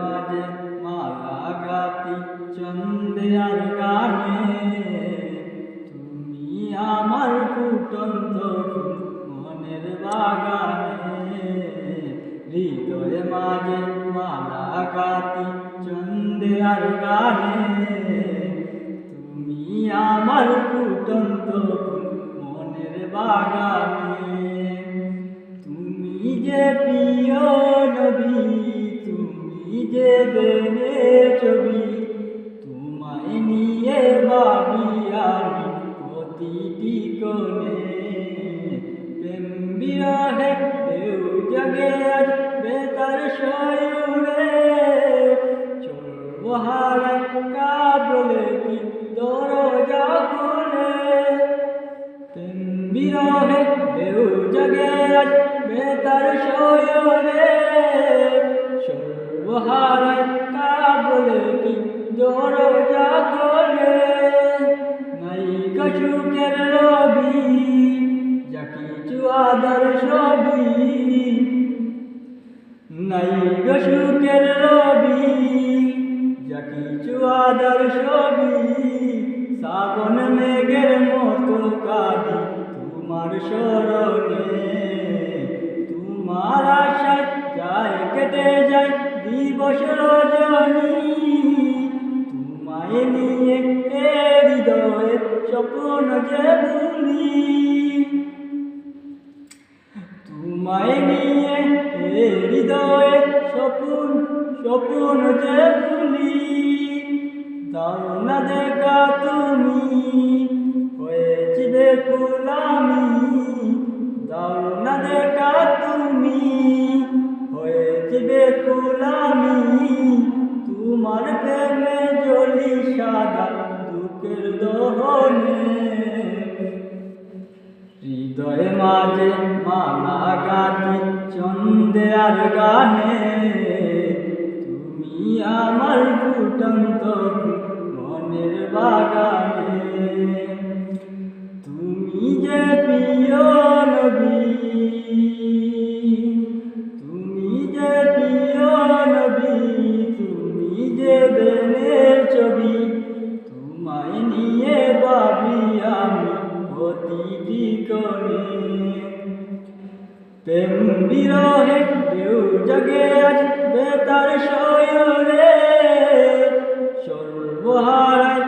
মাঝে মালা গাতি চন্দে আর গানে। তুমি আমার ফুটন্ত মনের বাগানে। হৃদয়ে মাঝে মালা গাতি চন্দে আর গানে। তুমি আমার ফুটন্ত মনের বাগানে। তুমি যে প্রিয় নবী তুমি যে দেনে ছবি, তোমায় নিয়ে ভাবি আমি প্রতিটি কোণে। প্রেম বিরহে ঢেউ জাগে আজ বেতার শয়ুরে চলবো হারায় কাবলে কি দরজা খুলে। প্রেম বিরহে ঢেউ জাগে আজ বেতার শয়নে। সর্বহারায় কাবলে কি দরজা খোলে? নাই কশুকের রবি যা কিছু আদর সবই। নাই গসুকের রবি যা কিছু আদর সবই। শ্রাবণ মেঘের মতো কাঁদি তোমার স্মরণে। তোমার আশায় যায় কেটে দিবস রজনী তোমায় নিয়ে এ হৃদয়ে স্বপ্ন যে ভুলি তোমায় নিয়ে এ হৃদয়ে স্বপন স্বপন যে দেখা তুমি। বেকুলামি তোমার প্রেমে জলি সাদা দুঃখের দহনে। হৃদয়ে মাঝে মালা গাতি চন্দে আর গানে। তুমি আমার ফুটন্ত মনের বাগানে। তুমি যে প্রিয় তুমি যে দেনের ছবি। তোমায় নিয়ে ভাবি আমি প্রতিটি কোণে প্রেম বিরহে ঢেউ জাগে আজ বেতার শয়নে সর্বহারায়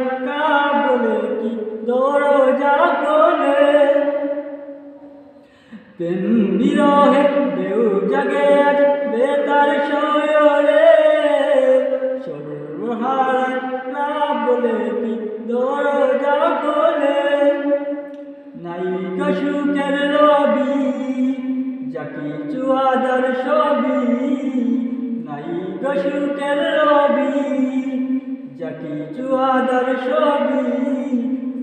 জাগে আজ বেতার শয়নে সর্বহারায় কাবলে কি দরজা খোলে? নাই কশুকের রবি, যা কিছু আদর সবই। নাই কশুকের রবি, যা কিছু আদর সবই।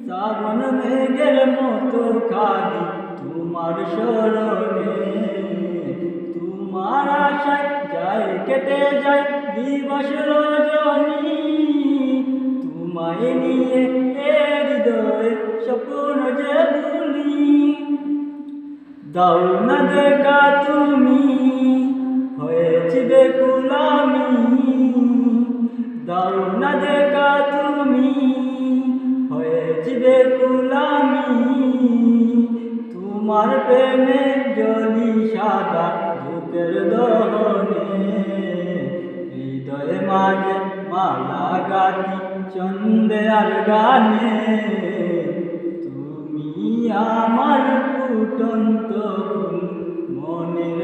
শ্রাবণ মেঘের মতো কাঁদি তোমার স্মরণে, তোমার আশায় যায় কেটে যায় দিবস রজনী। তোমায় নিয়ে এ হৃদয়ে স্বপ্ন যে ভুলি দাও না দেখা তুমি হয়েছি বেকুলামি দাও না দেখা তুমি হয়েছি বেকুলামি তোমার প্রেমে জলি সাদা বুকের দহনে হৃদয়ে মাঝে মালা গাতি চন্দে আর গানে। তুমি আমার ফুটন্ত মনে